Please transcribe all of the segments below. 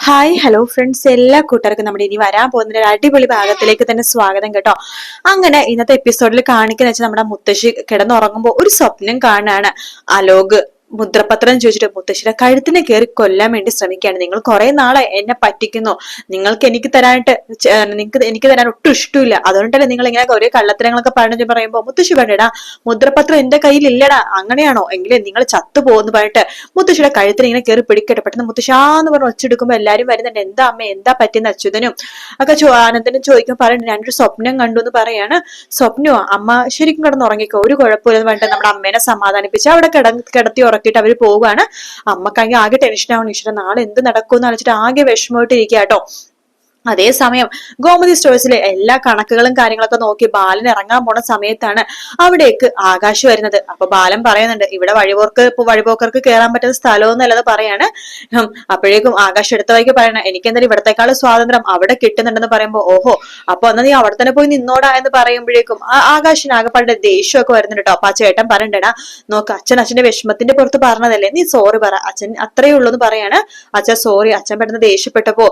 Hi hello friends എല്ലാ കൂട്ടുകാർക്കും നമ്മുടെ ഇനി വരാൻ പോകുന്ന ഒരു അടിപൊളി ഭാഗത്തിലേക്ക് തന്നെ സ്വാഗതം കേട്ടോ. അങ്ങനെ ഇന്നത്തെ എപ്പിസോഡിൽ കാണിക്കുന്ന വെച്ചാൽ നമ്മുടെ മുത്തശ്ശി കിടന്നുറങ്ങുമ്പോൾ ഒരു സ്വപ്നം കാണാണ് അലോക്. മുദ്രപത്രം ചോദിച്ചിട്ട് മുത്തശ്ശിയുടെ കഴുത്തിനെ കയറി കൊല്ലാൻ വേണ്ടി ശ്രമിക്കുകയാണ്. നിങ്ങൾ കുറെ നാളെ എന്നെ പറ്റിക്കുന്നു. നിങ്ങൾക്ക് എനിക്ക് തരാനായിട്ട് നിങ്ങൾക്ക് എനിക്ക് തരാൻ ഒട്ടും ഇഷ്ടമില്ല. അതുകൊണ്ടല്ലേ നിങ്ങൾ ഇങ്ങനെ ഓരോ കള്ളത്തരങ്ങളൊക്കെ പറഞ്ഞു പറയുമ്പോൾ മുത്തശ്ശി വേണ്ടടാ മുദ്രപത്രം എന്റെ കയ്യിൽ ഇല്ലടാ അങ്ങനെയാണോ? എങ്കിലും നിങ്ങൾ ചത്തു പോകുന്നു പറഞ്ഞിട്ട് മുത്തശ്ശിയുടെ കഴുത്തിന് ഇങ്ങനെ കയറി പിടിക്കട്ടെ. പെട്ടെന്ന് മുത്തശ്ശാന്ന് പറഞ്ഞ് ഒച്ചെടുക്കുമ്പോൾ എല്ലാരും വരുന്നുണ്ട്. എന്താ അമ്മ എന്താ പറ്റിയെന്ന് അച്യുതനും? ഒക്കെ ആനന്ദനും ചോദിക്കും. പറയുന്നത് ഞാനൊരു സ്വപ്നം കണ്ടു എന്ന് പറയാണ്. സ്വപ്നമോ അമ്മ ശരിക്കും കിടന്നുറങ്ങിക്കോ ഒരു കുഴപ്പമില്ലെന്ന് പറഞ്ഞിട്ട് നമ്മുടെ അമ്മേനെ സമാധാനിപ്പിച്ച് അവിടെ കിട കിടത്തി ഉറക്കിയിട്ട് അവർ പോവുകയാണ്. അമ്മക്കാണെങ്കിൽ ആകെ ടെൻഷൻ ആവണം. ഈശ്വര നാളെ എന്ത് നടക്കുമെന്ന് ആലോചിച്ചിട്ട് ആകെ വിഷമമായിട്ട് ഇരിക്കുക കേട്ടോ അതേസമയം ഗോമതി സ്റ്റോഴ്സിലെ എല്ലാ കണക്കുകളും കാര്യങ്ങളൊക്കെ നോക്കി ബാലൻ ഇറങ്ങാൻ പോണ സമയത്താണ് അവിടേക്ക് ആകാശ് വരുന്നത്. അപ്പൊ ബാലൻ പറയുന്നുണ്ട് ഇവിടെ വഴിപോർക്ക് ഇപ്പൊ വഴിപോക്കർക്ക് കയറാൻ പറ്റുന്ന സ്ഥലമൊന്നുമല്ലത് പറയാണ്. അപ്പോഴേക്കും ആകാശ് എടുത്ത വഴിക്ക് പറയണ എനിക്ക് എന്തായാലും ഇവിടത്തെക്കാളും സ്വാതന്ത്ര്യം അവിടെ കിട്ടുന്നുണ്ടെന്ന് പറയുമ്പോൾ ഓഹോ അപ്പൊ എന്നാ നീ അവിടെ തന്നെ പോയി നിന്നോടാ എന്ന് പറയുമ്പോഴേക്കും ആ- ആകാശിന് ആകെപ്പാടെ ദേഷ്യമൊക്കെ വരുന്നുണ്ട് കേട്ടോ അപ്പൊ ആ ചേട്ടൻ പറയണ്ടടാ നോക്ക് അച്ഛൻ അച്ഛന്റെ വിഷമത്തിന്റെ പുറത്ത് പറഞ്ഞതല്ലേ? നീ സോറി പറ. അച്ഛൻ അത്രയേ ഉള്ളൂ എന്ന് പറയാണ്. അച്ഛൻ സോറി അച്ഛൻ പെട്ടെന്ന് ദേഷ്യപ്പെട്ടപ്പോ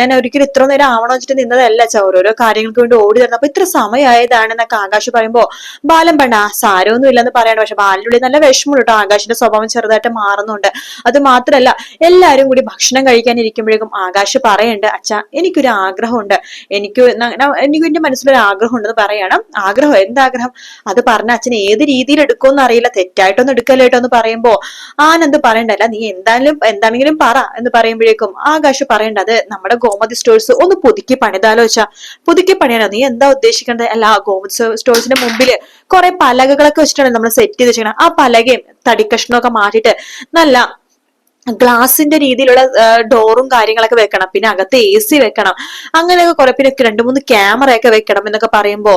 ഞാൻ ഒരിക്കലും ഇത്ര നേരം ആവണോ വെച്ചിട്ട് നിന്നതല്ല ച ഓരോരോ കാര്യങ്ങൾക്ക് വേണ്ടി ഓടി തരണം അപ്പൊ ഇത്ര സമയമായതാണെന്നൊക്കെ ആകാശ് പറയുമ്പോ ബാലൻ പണ്ട സാരമൊന്നും ഇല്ലെന്ന് പറയണം പക്ഷെ ബാലിനുള്ളിൽ നല്ല വിഷമം കേട്ടോ. ആകാശിന്റെ സ്വഭാവം ചെറുതായിട്ട് മാറുന്നുണ്ട്. അത് മാത്രല്ല എല്ലാരും കൂടി ഭക്ഷണം കഴിക്കാൻ ഇരിക്കുമ്പോഴേക്കും ആകാശ് പറയണ്ട് അച്ഛ എനിക്കൊരു ആഗ്രഹമുണ്ട്. എനിക്ക് എനിക്ക് എന്റെ മനസ്സിലൊരു ആഗ്രഹം ഉണ്ടെന്ന് പറയണം. ആഗ്രഹം? എന്താഗ്രഹം? അത് പറഞ്ഞ അച്ഛൻ ഏത് രീതിയിൽ എടുക്കുമെന്ന് അറിയില്ല. തെറ്റായിട്ടൊന്നും എടുക്കല്ലോ കേട്ടോ എന്ന് പറയുമ്പോ ആനന്ദ് പറയണ്ടല്ല നീ എന്തായാലും എന്താണെങ്കിലും പറ എന്ന് പറയുമ്പോഴേക്കും ആകാശ് പറയണ്ട അത് നമ്മുടെ ഗോമതി സ്റ്റോഴ്സ് ഒന്ന് പുതുക്കി പണിതാലോ വെച്ചാ പുതുക്കി പണിയാനോ. നീ എന്താ ഉദ്ദേശിക്കേണ്ടത് അല്ല ആ ഗോമതി സ്റ്റോഴ്സിന്റെ മുമ്പിൽ കുറെ പലകകളൊക്കെ വെച്ചിട്ടാണ് നമ്മൾ സെറ്റ് ചെയ്ത് വെച്ചിരിക്കുന്നത് ആ പലകയും തടിക്കഷ്ണമൊക്കെ മാറ്റിയിട്ട് നല്ല ഗ്ലാസിന്റെ രീതിയിലുള്ള ഡോറും കാര്യങ്ങളൊക്കെ വെക്കണം. പിന്നെ അകത്ത് എ സി വെക്കണം. അങ്ങനെയൊക്കെ കുറെ പിന്നെ രണ്ട് മൂന്ന് ക്യാമറ ഒക്കെ വെക്കണം എന്നൊക്കെ പറയുമ്പോ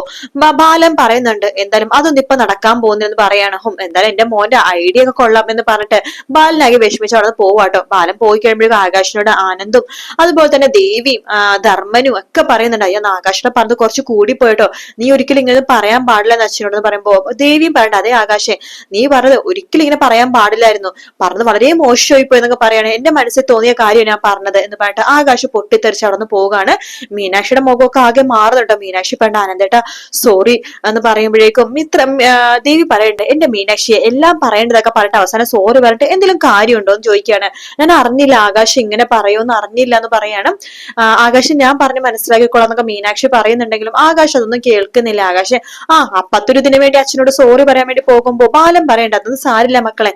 ബാലൻ പറയുന്നുണ്ട് എന്തായാലും അതൊന്നും ഇപ്പൊ നടക്കാൻ പോകുന്നെന്ന് പറയാണ്. എന്തായാലും എന്റെ മോന്റെ ഐഡിയ ഒക്കെ കൊള്ളാം എന്ന് പറഞ്ഞിട്ട് ബാലനാകെ വിഷമിച്ച് അവിടെ പോവാട്ടോ. ബാലൻ പോയി കഴിയുമ്പോഴേക്കും ആകാശിനോട് ആനന്ദും അതുപോലെ തന്നെ ദേവിയും ധർമ്മനും ഒക്കെ പറയുന്നുണ്ട് അയ്യോ ആകാശിനെ പറഞ്ഞത് കുറച്ച് കൂടി പോയിട്ടോ. നീ ഒരിക്കലും ഇങ്ങനെ പറയാൻ പാടില്ല എന്ന് അച്ഛനോട് പറയുമ്പോ ദേവിയും പറയണ്ട അതേ ആകാശേ നീ പറഞ്ഞത് ഒരിക്കലും ഇങ്ങനെ പറയാൻ പാടില്ലായിരുന്നു. പറഞ്ഞത് വളരെ മോശമായി എന്നൊക്കെ പറയാണ്. എന്റെ മനസ്സിൽ തോന്നിയ കാര്യം ഞാൻ പറഞ്ഞത് എന്ന് പറഞ്ഞിട്ട് ആകാശ് പൊട്ടിത്തെറിച്ച് അവിടെ നിന്ന് പോവുകയാണ് മീനാക്ഷിയുടെ മുഖമൊക്കെ ആകെ മാറുന്നുണ്ടോ മീനാക്ഷി പണ്ട് ആനന്ദേട്ട സോറി എന്ന് പറയുമ്പോഴേക്കും ഇത്ര ദേവി പറയണ്ടേ എന്റെ മീനാക്ഷിയെ എല്ലാം പറയേണ്ടതൊക്കെ പറഞ്ഞിട്ട് അവസാനം സോറി പറഞ്ഞിട്ട് എന്തെങ്കിലും കാര്യമുണ്ടോ എന്ന് ചോദിക്കുകയാണ്. ഞാൻ അറിഞ്ഞില്ല ആകാശ് ഇങ്ങനെ പറയുമെന്ന് അറിഞ്ഞില്ല എന്ന് പറയാണ്. ആകാശ് ഞാൻ പറഞ്ഞ് മനസ്സിലാക്കിക്കോളാം എന്നൊക്കെ മീനാക്ഷി പറയുന്നുണ്ടെങ്കിലും ആകാശ് അതൊന്നും കേൾക്കുന്നില്ല. ആകാശ് ആ അപ്പത്തൊരു ഇതിനു വേണ്ടി അച്ഛനോട് സോറി പറയാൻ വേണ്ടി പോകുമ്പോ ബാലം പറയണ്ട അതൊന്നും സാരില്ല മക്കളെ.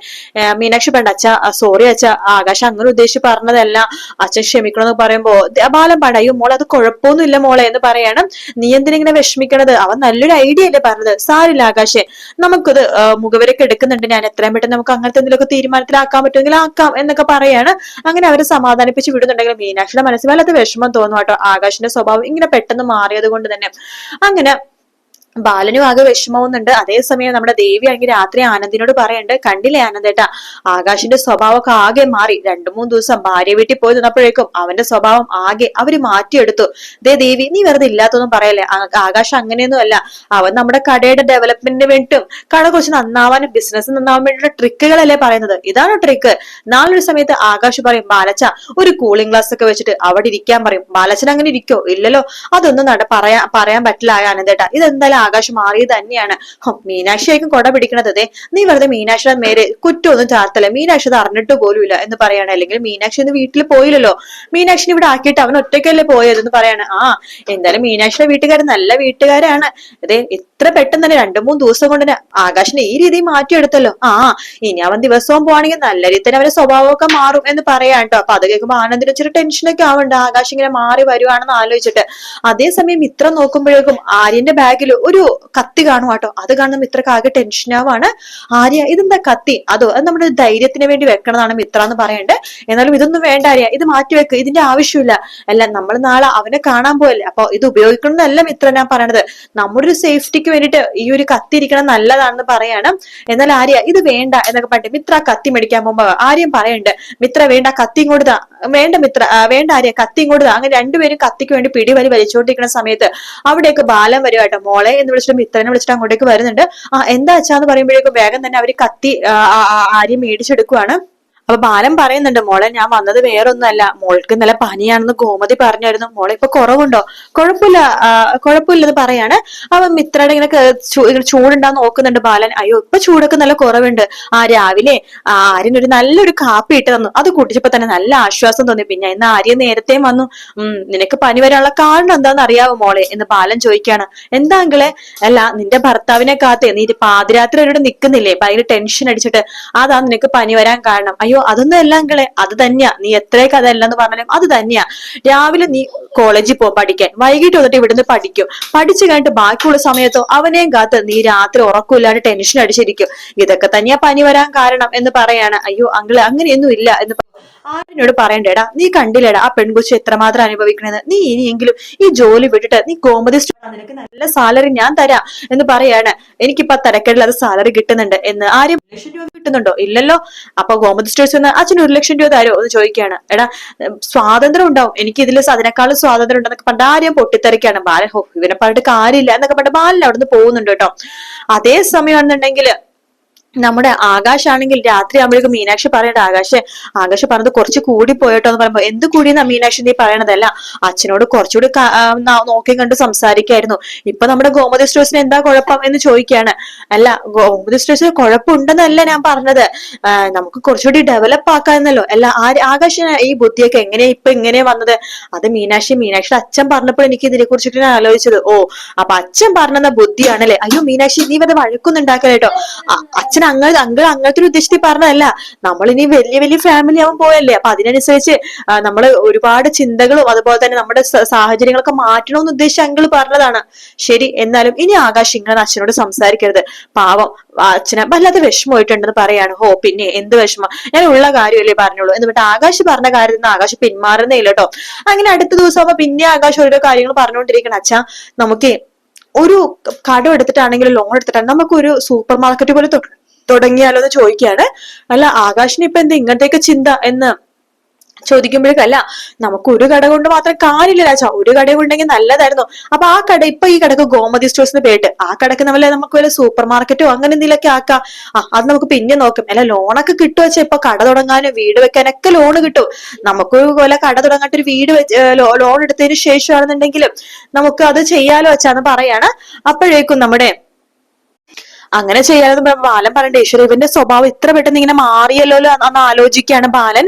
മീനാക്ഷി പണ്ട് അച്ഛ സോറി അച്ഛ ആകാശ് അങ്ങനെ ഉദ്ദേശിച്ച് പറഞ്ഞതല്ല. അച്ഛൻ ക്ഷമിക്കണം എന്ന് പറയുമ്പോ ബാലം പടയും മോളെ അത് കുഴപ്പമൊന്നുമില്ല മോളെ എന്ന് പറയണം. നീ എന്തിനിങ്ങനെ വിഷമിക്കണത്? അവൻ നല്ലൊരു ഐഡിയ അല്ലേ പറഞ്ഞത്. സാരില്ല ആകാശെ നമുക്കത് മുഖവരൊക്കെ എടുക്കുന്നുണ്ട്. ഞാൻ എത്രയും പെട്ടെന്ന് നമുക്ക് അങ്ങനത്തെ എന്തെങ്കിലുമൊക്കെ തീരുമാനത്തിലാക്കാൻ പറ്റുമെങ്കിൽ ആക്കാം എന്നൊക്കെ പറയാണ്. അങ്ങനെ അവരെ സമാധാനിപ്പിച്ച് വിടുന്നുണ്ടെങ്കിൽ മീനാക്ഷിയുടെ മനസ്സിൽ വല്ലാത്ത വിഷമം തോന്നും കേട്ടോ. ആകാശിന്റെ സ്വഭാവം ഇങ്ങനെ പെട്ടെന്ന് മാറിയത് കൊണ്ട് തന്നെ. അങ്ങനെ ബാലനും ആകെ വിഷമാവുന്നുണ്ട്. അതേസമയം നമ്മുടെ ദേവി ആണെങ്കിൽ രാത്രി ആനന്ദിനോട് പറയണ്ട് കണ്ടില്ലേ ആനന്ദേട്ടാ ആകാശിന്റെ സ്വഭാവമൊക്കെ ആകെ മാറി. രണ്ടു മൂന്ന് ദിവസം ഭാര്യ വീട്ടിൽ പോയി നിന്നപ്പോഴേക്കും അവന്റെ സ്വഭാവം ആകെ അവർ മാറ്റിയെടുത്തു. ദേ ദേവി നീ വെറുതെ ഇല്ലാത്തൊന്നും പറയല്ലേ? ആകാശം അങ്ങനെയൊന്നും അല്ല. അവൻ നമ്മുടെ കടയുടെ ഡെവലപ്മെന്റിന് വേണ്ടിയും കട കുറച്ച് നന്നാവാനും ബിസിനസ് നന്നാവാൻ വേണ്ടിയുള്ള ട്രിക്കുകളല്ലേ പറയുന്നത്. ഇതാണ് ട്രിക്ക് നാളൊരു സമയത്ത് ആകാശ് പറയും ബാലച്ച ഒരു കൂളിംഗ് ഗ്ലാസ് ഒക്കെ വെച്ചിട്ട് അവിടെ ഇരിക്കാൻ പറയും. ബാലച്ചൻ അങ്ങനെ ഇരിക്കോ? ഇല്ലല്ലോ. അതൊന്നും നട പറയാ പറയാൻ പറ്റില്ല ആനന്ദേട്ടാ. ഇതെന്തായാലും ആകാശ് മാറിയത് തന്നെയാണ്. മീനാക്ഷി മീനാക്ഷിയായിരിക്കും കൊട പിടിക്കണത്. അതെ നീ വെറുതെ മീനാക്ഷിയുടെ മേലെ കുറ്റമൊന്നും ചാർത്തല്ല. മീനാക്ഷി അത് അറിഞ്ഞിട്ട് പോലുമില്ല എന്ന് പറയാണ്. അല്ലെങ്കിൽ മീനാക്ഷി ഇന്ന് വീട്ടിൽ പോയില്ലല്ലോ. മീനാക്ഷിനെ ഇവിടെ ആക്കിയിട്ട് അവൻ ഒറ്റയ്ക്കല്ലേ പോയതെന്ന് പറയാണ്. ആ എന്തായാലും മീനാക്ഷിയുടെ വീട്ടുകാർ നല്ല വീട്ടുകാരാണ്. അതെ ഇത്ര പെട്ടെന്ന് തന്നെ രണ്ടു മൂന്ന് ദിവസം കൊണ്ട് തന്നെ ആകാശിനെ ഈ രീതിയിൽ മാറ്റിയെടുത്തല്ലോ. ആ ഇനി അവൻ ദിവസവും പോവാണെങ്കിൽ നല്ല രീതിയിൽ തന്നെ അവന്റെ സ്വഭാവമൊക്കെ മാറും എന്ന് പറയാം കേട്ടോ. അപ്പൊ അത് കേൾക്കുമ്പോ ആനന്ദിന് ഇച്ചിരി ടെൻഷനൊക്കെ ആവുന്നുണ്ട്. ആകാശ് ഇങ്ങനെ മാറി വരുവാണെന്ന് ആലോചിച്ചിട്ട്. അതേസമയം ഇത്ര നോക്കുമ്പോഴേക്കും ആര്യന്റെ ബാഗിൽ ഒരു കത്തി കാണും കേട്ടോ അത് കാണുന്ന മിത്രക്ക് ആകെ ടെൻഷനാവാണ് ആര്യ ഇതെന്താ കത്തി? അതോ അത് നമ്മുടെ ധൈര്യത്തിന് വേണ്ടി വെക്കണതാണ് മിത്ര എന്ന് പറയണ്ടേ. എന്നാലും ഇതൊന്നും വേണ്ട ആര്യ ഇത് മാറ്റി വെക്ക് ഇതിന്റെ ആവശ്യമില്ല. അല്ല നമ്മൾ നാളെ അവനെ കാണാൻ പോയല്ലേ അപ്പൊ ഇത് ഉപയോഗിക്കണമെന്നല്ല മിത്ര ഞാൻ പറയണത്. നമ്മുടെ ഒരു സേഫ്റ്റിക്ക് വേണ്ടിയിട്ട് ഈ ഒരു കത്തി ഇരിക്കണം നല്ലതാണെന്ന് പറയാണ്. എന്നാൽ ആര്യ ഇത് വേണ്ട എന്നൊക്കെ പറഞ്ഞിട്ട് മിത്ര കത്തി മേടിക്കാൻ പോകുമ്പോ ആര്യം പറയണ്ട് മിത്ര വേണ്ട കത്തി ഇങ്ങോട്ട് താ. വേണ്ട മിത്ര വേണ്ട ആര്യ കത്തി ഇങ്ങോട്ട് താ. അങ്ങനെ രണ്ടുപേരും കത്തിക്ക് വേണ്ടി പിടിവലി വലിച്ചുകൊണ്ടിരിക്കുന്ന സമയത്ത് അവിടെയൊക്കെ ബാലം വരുവാട്ടോ. മോളെ എന്ന് വിളിച്ചിട്ട് മിത്രനെ വിളിച്ചിട്ട് അങ്ങോട്ടേക്ക് വരുന്നുണ്ട്. ആ എന്താ അച്ഛാന്ന് പറയുമ്പോഴേക്കും വേഗം തന്നെ അവർ കത്തി ആര്യം മേടിച്ചെടുക്കുവാണ്. അപ്പൊ ബാലൻ പറയുന്നുണ്ട് മോളെ ഞാൻ വന്നത് വേറൊന്നുമല്ല. മോൾക്ക് നല്ല പനിയാണെന്ന് ഗോമതി പറഞ്ഞായിരുന്നു. മോളെ ഇപ്പൊ കുറവുണ്ടോ? കുഴപ്പമില്ല കുഴപ്പമില്ലെന്ന് പറയാണ്. അവൻ മിത്രയുടെ ഇങ്ങനെ ചൂടുണ്ടാന്ന് നോക്കുന്നുണ്ട് ബാലൻ. അയ്യോ ഇപ്പൊ ചൂടൊക്കെ നല്ല കുറവുണ്ട്. ആ രാവിലെ ആ, ആര്യൻ ഒരു നല്ലൊരു കാപ്പി ഇട്ട് തന്നു. അത് കുട്ടിച്ചപ്പോ തന്നെ നല്ല ആശ്വാസം തോന്നി. പിന്നെ ഇന്ന് ആര്യ നേരത്തെ വന്നു. ഉം നിനക്ക് പനി വരാനുള്ള കാരണം എന്താണെന്ന് അറിയാവോ മോളെ? എന്ന് ബാലൻ ചോദിക്കാണ്. എന്താങ്കിളെ അല്ല നിന്റെ ഭർത്താവിനെ കാത്തേ. നീ പാതിരാത്രി അവരോട് നിക്കുന്നില്ലേ? ഭയങ്കര ടെൻഷൻ അടിച്ചിട്ട്. അതാ നിനക്ക് പനി വരാൻ കാരണം. അയ്യോ അതൊന്നും എല്ലാം കളെ അത് തന്നെയാ. നീ എത്രയൊക്കെ അതല്ലെന്ന് പറഞ്ഞാലും അത് തന്നെയാ. രാവിലെ നീ കോളേജിൽ പോ പഠിക്കാൻ. വൈകിട്ട് വന്നിട്ട് ഇവിടുന്ന് പഠിക്കും. പഠിച്ചു കഴിഞ്ഞിട്ട് ബാക്കിയുള്ള സമയത്തോ അവനെയും കാത്ത് നീ രാത്രി ഉറക്കമില്ലാണ്ട് ടെൻഷൻ അടിച്ചിരിക്കും. ഇതൊക്കെ തന്നെയാ പനി വരാൻ കാരണം എന്ന് പറയാണ്. അയ്യോ അങ്കിൾ അങ്ങനെയൊന്നും ഇല്ല എന്ന് ആരനോട് പറയണ്ടേടാ? നീ കണ്ടില്ലേടാ ആ പെൺകുച്ചി എത്രമാത്രം അനുഭവിക്കണെന്ന്? നീ ഇനിയെങ്കിലും ഈ ജോലി വിട്ടിട്ട് നീ കോമഡി സ്റ്റാർ നിനക്ക് നല്ല സാലറി ഞാൻ തരാം എന്ന് പറയാണ്. എനിക്കിപ്പോ തരക്കേടിൽ അത് സാലറി കിട്ടുന്നുണ്ട് എന്ന്. ആരും ലക്ഷം രൂപ കിട്ടുന്നുണ്ടോ? ഇല്ലല്ലോ. അപ്പൊ ഗോമതി സ്റ്റേഴ്സ് വന്ന് അച്ഛൻ ഒരു ലക്ഷം രൂപ തരോ എന്ന് ചോദിക്കുകയാണ്. എടാ സ്വാതന്ത്ര്യം ഉണ്ടാവും. എനിക്ക് ഇതിൽ അതിനേക്കാളും സ്വാതന്ത്ര്യം ഉണ്ടെന്നൊക്കെ പണ്ട് ആരെയും പൊട്ടിത്തെറിക്കാണ്. ബാലൻ ഹോ ഇവനെ പറഞ്ഞിട്ട് കാര്യമില്ല എന്നൊക്കെ പറഞ്ഞിട്ട് ബാലൻ അവിടുന്ന് പോകുന്നുണ്ട് കേട്ടോ. അതേ സമയമാണെന്നുണ്ടെങ്കിൽ നമ്മുടെ ആകാശാണെങ്കിൽ രാത്രി ആകുമ്പോഴേക്കും മീനാക്ഷി പറയണ്ട ആകാശ് ആകാശ് പറഞ്ഞത് കുറച്ച് കൂടി പോയിട്ടോ എന്ന് പറയുമ്പോൾ എന്ത് കൂടിയെന്നാ മീനാക്ഷി നീ പറയണതല്ല. അച്ഛനോട് കുറച്ചുകൂടി നോക്കി കണ്ട് സംസാരിക്കായിരുന്നു. ഇപ്പൊ നമ്മുടെ ഗോമതി സ്റ്റോഴ്സിന് എന്താ കുഴപ്പം എന്ന് ചോദിക്കുകയാണ് അല്ല ഗോമതി സ്റ്റോഴ്സിന് കുഴപ്പമുണ്ടെന്നല്ല ഞാൻ പറഞ്ഞത്. നമുക്ക് കുറച്ചുകൂടി ഡെവലപ്പ് ആക്കാമെന്നല്ലോ അല്ല ആ- ആകാശിന് ഈ ബുദ്ധിയൊക്കെ എങ്ങനെ ഇപ്പൊ ഇങ്ങനെ വന്നത്? അത് മീനാക്ഷി മീനാക്ഷി അച്ഛൻ പറഞ്ഞപ്പോൾ എനിക്ക് ഇതിനെ കുറിച്ചിട്ട് ഞാൻ ആലോചിച്ചത്. ഓ അപ്പൊ അച്ഛൻ പറഞ്ഞ ബുദ്ധിയാണല്ലേ? അയ്യോ മീനാക്ഷി നീ വരെ വഴക്കൊന്നും ഉണ്ടാക്കലേട്ടോ അച്ഛൻ അങ്ങനെ അങ്കിൾ അങ്ങനത്തെ ഒരു ഉദ്ദേശത്തിൽ പറഞ്ഞതല്ല. നമ്മൾ ഇനി വലിയ വലിയ ഫാമിലി ആവാൻ പോയല്ലേ. അപ്പൊ അതിനനുസരിച്ച് നമ്മൾ ഒരുപാട് ചിന്തകളും അതുപോലെ തന്നെ നമ്മുടെ സാഹചര്യങ്ങളൊക്കെ മാറ്റണമെന്ന് ഉദ്ദേശിച്ച് അങ്കിൾ പറഞ്ഞതാണ്. ശരി എന്നാലും ഇനി ആകാശ് ഇങ്ങനെ അച്ഛനോട് സംസാരിക്കരുത്. പാവം അച്ഛന വല്ലാതെ വിഷമമായിട്ടുണ്ടെന്ന് പറയാണ്. ഹോ പിന്നെ എന്ത് വിഷമം? ഞാൻ ഉള്ള കാര്യമല്ലേ പറഞ്ഞോളൂ എന്നിട്ട് ആകാശ് പറഞ്ഞ കാര്യത്തിൽ നിന്ന് ആകാശ് പിന്മാറുന്നേ ഇല്ല കേട്ടോ. അങ്ങനെ അടുത്ത ദിവസം പിന്നെ ആകാശ് ഓരോ കാര്യങ്ങൾ പറഞ്ഞുകൊണ്ടിരിക്കണം. അച്ഛാ നമുക്ക് ഒരു കടം എടുത്തിട്ടാണെങ്കിലും ലോൺ എടുത്തിട്ടാണ് നമുക്ക് ഒരു സൂപ്പർ മാർക്കറ്റ് പോലെ തുടങ്ങിയാലോ എന്ന് ചോദിക്കുകയാണ്. അല്ല ആകാശിന് ഇപ്പൊ എന്താ ഇങ്ങനത്തെയൊക്കെ ചിന്ത എന്ന് ചോദിക്കുമ്പോഴേക്കല്ല നമുക്ക് ഒരു കട കൊണ്ട് മാത്രം കാര്യമില്ല രാജ. ഒരു കട ഉണ്ടെങ്കിൽ നല്ലതായിരുന്നു. അപ്പൊ ആ കട ഇപ്പൊ ഈ കടക്ക് ഗോമതി സ്റ്റോഴ്സിന് പേരിട്ട് ആ കടക്ക് നമ്മളെ നമുക്ക് വല്ല സൂപ്പർ മാർക്കറ്റോ അങ്ങനെ എന്തെങ്കിലുമൊക്കെ ആക്കാം. ആ അത് നമുക്ക് പിന്നെ നോക്കും. അല്ല ലോണൊക്കെ കിട്ടുക വെച്ചാൽ ഇപ്പൊ കട തുടങ്ങാനും വീട് വെക്കാനൊക്കെ ലോൺ കിട്ടും. നമുക്ക് വല്ല കട തുടങ്ങാട്ട് ഒരു വീട് ലോൺ എടുത്തതിന് ശേഷമാണെന്നുണ്ടെങ്കിലും നമുക്ക് അത് ചെയ്യാലോ വെച്ചാന്ന് പറയാണ്. അപ്പോഴേക്കും നമ്മുടെ അങ്ങനെ ചെയ്യാതെ ബാലൻ പറഞ്ഞിട്ട് ഈശ്വര ഇവന്റെ സ്വഭാവം ഇത്ര പെട്ടെന്ന് ഇങ്ങനെ മാറിയല്ലോ എന്ന് ആലോചിക്കുകയാണ് ബാലൻ.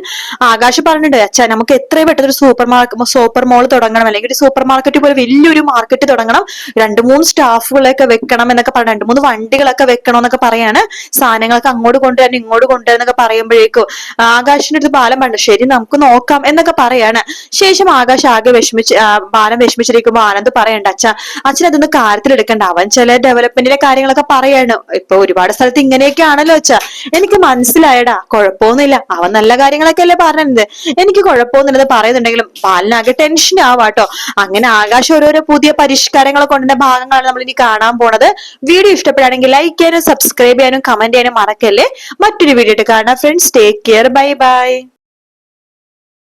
ആകാശ് പറഞ്ഞിട്ടുണ്ട് അച്ഛാ നമുക്ക് എത്രയും പെട്ടെന്ന് ഒരു സൂപ്പർ മാർക്കറ്റ് സൂപ്പർ മോൾ തുടങ്ങണം. അല്ലെങ്കിൽ ഒരു സൂപ്പർ മാർക്കറ്റ് പോലെ വലിയൊരു മാർക്കറ്റ് തുടങ്ങണം. രണ്ട് മൂന്ന് സ്റ്റാഫുകളൊക്കെ വെക്കണം എന്നൊക്കെ പറഞ്ഞു രണ്ട് മൂന്ന് വണ്ടികളൊക്കെ വെക്കണം എന്നൊക്കെ പറയാണ്. സാധനങ്ങളൊക്കെ അങ്ങോട്ട് കൊണ്ടുവരാൻ ഇങ്ങോട്ട് കൊണ്ടുവരാനൊക്കെ പറയുമ്പോഴേക്കും ആകാശിന്റെ അടുത്ത് ബാലൻ പറഞ്ഞു ശരി നമുക്ക് നോക്കാം എന്നൊക്കെ പറയാണ്. ശേഷം ആകാശ് ആകെ വിഷമിച്ച് ബാലം ബാലൻ വിഷമിച്ചിരിക്കുമ്പോ ആനന്ദ് പറയണ്ട അച്ഛാ അച്ഛൻ അതൊന്ന് കാര്യത്തിലെടുക്കണ്ട. അവൻ ചില ഡെവലപ്മെന്റിന്റെ കാര്യങ്ങളൊക്കെ പറയാണ്. ഇപ്പൊ ഒരുപാട് സ്ഥലത്ത് ഇങ്ങനെയൊക്കെ ആണല്ലോ വെച്ചാ. എനിക്ക് മനസ്സിലായടാ കുഴപ്പമൊന്നുമില്ല. അവൻ നല്ല കാര്യങ്ങളൊക്കെ അല്ലേ പറഞ്ഞത് എനിക്ക് കുഴപ്പമൊന്നുമില്ലെന്ന് പറയുന്നുണ്ടെങ്കിലും ബാലനാകെ ടെൻഷൻ ആവാട്ടോ. അങ്ങനെ ആകാശം ഓരോരോ പുതിയ പരിഷ്കാരങ്ങളൊക്കെ കൊണ്ടുള്ള ഭാഗങ്ങളാണ് നമ്മൾ ഇനി കാണാൻ പോണത്. വീഡിയോ ഇഷ്ടപ്പെടുകയാണെങ്കിൽ ലൈക്ക് ചെയ്യാനും സബ്സ്ക്രൈബ് ചെയ്യാനും കമന്റ് ചെയ്യാനും മറക്കല്ലേ. മറ്റൊരു വീഡിയോ ആയിട്ട് കാണാം. Friends take care bye bye